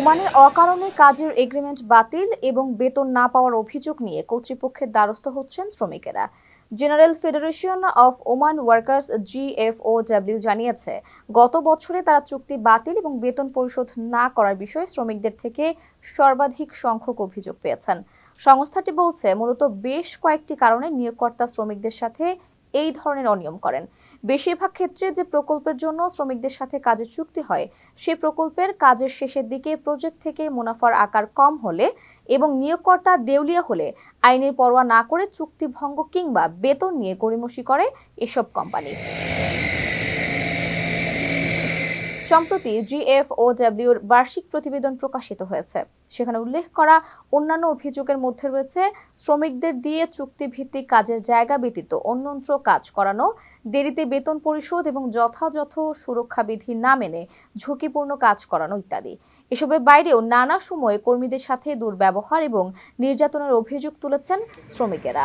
ওমানে অকারণে কাজের এগ্রিমেন্ট বাতিল এবং বেতন না পাওয়ার অভিযোগ নিয়ে কর্তৃপক্ষের দ্বারস্থ হচ্ছেন শ্রমিকেরা। General federation of Oman workers GFOW জানিয়েছে, গত বছরে তারা চুক্তি বাতিল এবং বেতন পরিশোধ না করার বিষয়ে শ্রমিকদের থেকে সর্বাধিক সংখ্যক অভিযোগ পেয়েছেন। সংস্থাটি বলছে, মূলত বেশ কয়েকটি কারণে নিয়োগকর্তা শ্রমিকদের সাথে এই ধরনের অনিয়ম করেন। বেশিরভাগ ক্ষেত্রে যে প্রকল্পের জন্য শ্রমিকদের সাথে কাজের চুক্তি হয়, সে প্রকল্পের কাজের শেষের দিকে প্রজেক্ট থেকে মুনাফার আকার কম হলে এবং নিয়োগকর্তা দেউলিয়া হলে আইনের পরোয়া না করে চুক্তি ভঙ্গ কিংবা বেতন নিয়ে গড়িমসি করে এসব কোম্পানি। সম্প্রতি জিএফওডব্লিউর বার্ষিক প্রতিবেদন প্রকাশিত হয়েছে। সেখানে উল্লেখ করা, অন্যান্য অভিযোগের মধ্যে রয়েছে, শ্রমিকদের দিয়ে চুক্তিভিত্তিক কাজের জায়গা ব্যতীত অন্যত্র কাজ করানো, দেরিতে বেতন পরিশোধ এবং যথাযথ সুরক্ষা বিধি না মেনে ঝুঁকিপূর্ণ কাজ করানো ইত্যাদি। এসবের বাইরেও নানা সময়ে কর্মীদের সাথে দুর্ব্যবহার এবং নির্যাতনের অভিযোগ তুলেছেন শ্রমিকেরা।